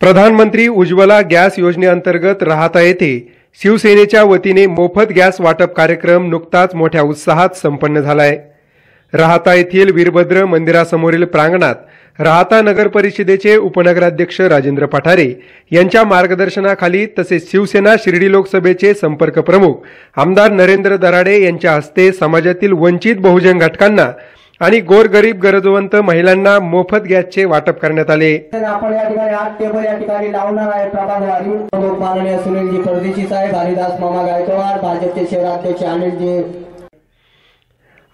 प्रधानमंत्री उज्ज्वला गॅस योजनेअंतर्गत राहता येथे शिवसेनेच्या वतीने मोफत गॅस वाटप कार्यक्रम नुकताच मोठ्या उत्साहात संपन्न झालाय. राहता येथील वीरभद्र मंदिरासमोरील प्रांगणात राहता नगर परिषदेचे उपनगराध्यक्ष राजेंद्र पठारे यांच्या मार्गदर्शनाखाली तसेच शिवसेना शिर्डी लोकसभेचे संपर्क प्रमुख आमदार नरेंद्र दराडे यांच्या हस्ते समाजातील वंचित बहुजन घटकांना आणि गोरगरीब गरजवंत महिलांना मोफत गॅसचे वाटप करण्यात आले. आपण या ठिकाणी आठ टेबल या ठिकाणी लावणार आहे. प्रभागवारी प्रमुख माननीय सुनीलजी परदेशी साहेब हरिदास मामा गायकवाड भाजपचे शहराध्यक्ष अनिलजी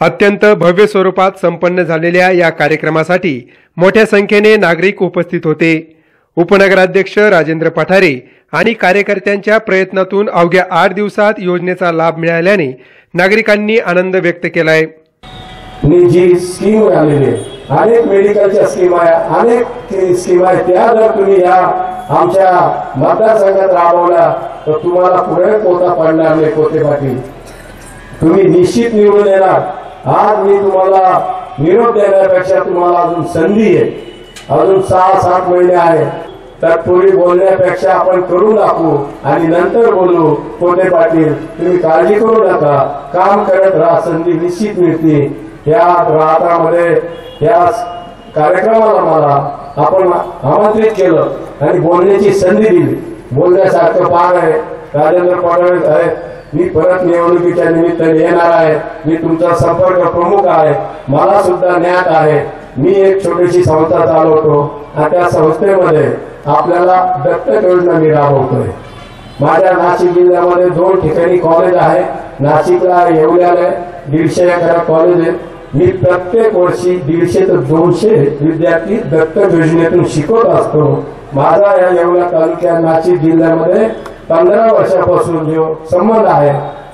अत्यंत भव्य स्वरूपात संपन्न झालेल्या या कार्यक्रमासाठी मोठ्या संख्येने नागरिक उपस्थित होते. उपनगराध्यक्ष राजेंद्र पठारे आणि कार्यकर्त्यांच्या प्रयत्नातून अवघ्या आठ दिवसात योजनेचा लाभ मिळाल्याने नागरिकांनी आनंद व्यक्त केलाय. मी जी स्कीम आलेली आहे अनेक मेडिकलच्या स्कीम आहे अनेक स्कीम आहे. त्या जर तुम्ही या आमच्या मतदारसंघात राबवल्या तर तुम्हाला पुढे पोता पडणार नाही पोते पाटील. तुम्ही निश्चित निवडून येणार. आज मी तुम्हाला निरोप देण्यापेक्षा तुम्हाला अजून संधी आहे. अजून सहा सात महिने आहे. तर बोलण्यापेक्षा आपण करून दाखवू आणि नंतर बोलू. पोटे पाटील? तुम्ही काळजी करू नका. काम करत राहा. संधी निश्चित मिळते. या राहतामध्ये या कार्यक्रमाला मला आपण आमंत्रित केलं आणि बोलण्याची संधी दिली. बोलण्यासारखं पार आहे. राजेंद्र फडणवीस आहे. मी परत निवडणुकीच्या निमित्ताने येणार आहे. मी तुमचा संपर्क प्रमुख आहे. मला सुद्धा ज्ञात आहे. मी एक छोटीशी संस्था चालवतो. आणि त्या संस्थेमध्ये आपल्याला दत्तक योजना मी राबवतोय. माझ्या नाशिक जिल्ह्यामध्ये दोन ठिकाणी कॉलेज आहे. नाशिकला येवल्याला दीडशे एकर कॉलेज आहे. मी प्रत्येक वर्षी दीडशे ते दोनशे विद्यार्थी दत्तक योजनेतून शिकवत असतो. माझा या येवला तालुक्या नाशिक जिल्ह्यामध्ये पंधरा वर्षापासून जो संबंध आहे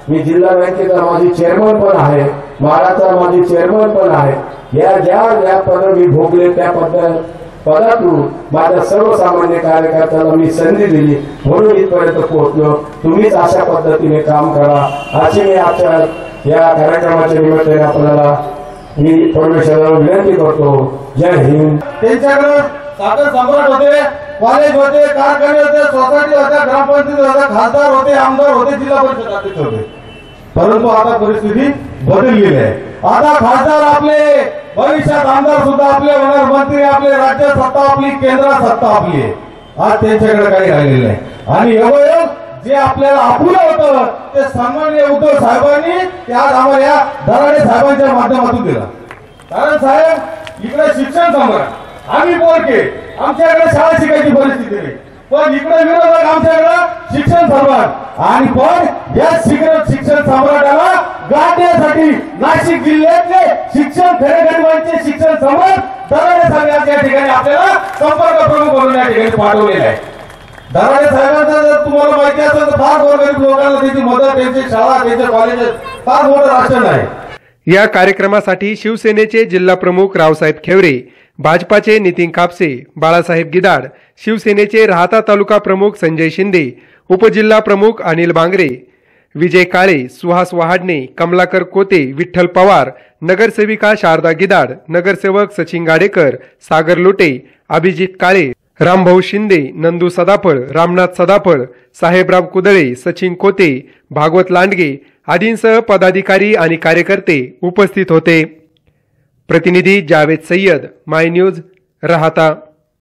मी जिल्हा बँकेचा माझी चेअरमन पण आहे माळाचा माझी चेअरमन पण आहे. या ज्या ज्या पद मी भोगले त्या पद पदातून माझ्या सर्वसामान्य कार्यकर्त्याला मी संधी दिली. म्हणून इथपर्यंत पोहोचलो. तुम्हीच अशा पद्धतीने काम करा. अशी मी आजच्या या कार्यक्रमाच्या निमित्ताने आपल्याला मी परमेश्वराला विनंती करतो. जय हिंद. त्यांच्याकडे साखर सम्राट होते कॉलेज होते कारखाने होते सोसायटी होत्या ग्रामपंचायत होत्या खासदार होते आमदार होते जिल्हा परिषद अध्यक्ष होते. परंतु आता परिस्थिती बदललेली आहे. आता खासदार आपले भविष्यात आमदार सुद्धा आपले होणार मंत्री आपले राज्य सत्ता आपली केंद्रात सत्ता आपली. आहे आज त्यांच्याकडे काही राहिलेलं नाही. आणि एवढं जे आपल्याला आपुलं होतं ते सन्माननीय उद्धव साहेबांनी ते आज आम्हाला या दराडे साहेबांच्या माध्यमातून दिलं. कारण साहेब इकडे शिक्षण सम्राट आम्ही बोलके आमच्याकडे शाळा शिकायची परिस्थिती नाही पण इकडे विरोधक आमच्याकडे शिक्षण सम्राट आणि पण या शिक्षण शिक्षण सम्राटाला गाठण्यासाठी नाशिक जिल्ह्यातले शिक्षण खेडेगडवांचे शिक्षण सम्राट दराडे साहेब या ठिकाणी आपल्याला संपर्क प्रमुख म्हणून या ठिकाणी पाठवलेले आहे. दराडे साहेबांचा जर तुम्हाला माहिती असेल तर फार गोरगरीब लोकांना त्याची मदत त्यांची शाळा त्यांचे कॉलेजेस फार मोठं राशन आहे. या कार्यक्रमासाठी शिवसेनेचे जिल्हा प्रमुख रावसाहेब खेवरे भाजपाचे नितीन कापसे बाळासाहेब गिदाड शिवसेनेचे राहता तालुका प्रमुख संजय शिंदे उपजिल्हा प्रमुख अनिल बांगरे विजय काळे सुहास वहाडणे कमलाकर कोते विठ्ठल पवार नगरसेविका शारदा गिदाड नगरसेवक सचिन गाडेकर सागर लोटे अभिजित काळे रामभाऊ शिंदे नंदू सदाफळ रामनाथ सदाफळ साहेबराव कुदळे सचिन कोते भागवत लांडगे आदींसह पदाधिकारी आणि कार्यकर्ते उपस्थित होते. प्रतिनिधी जावेद सय्यद माय न्यूज राहता.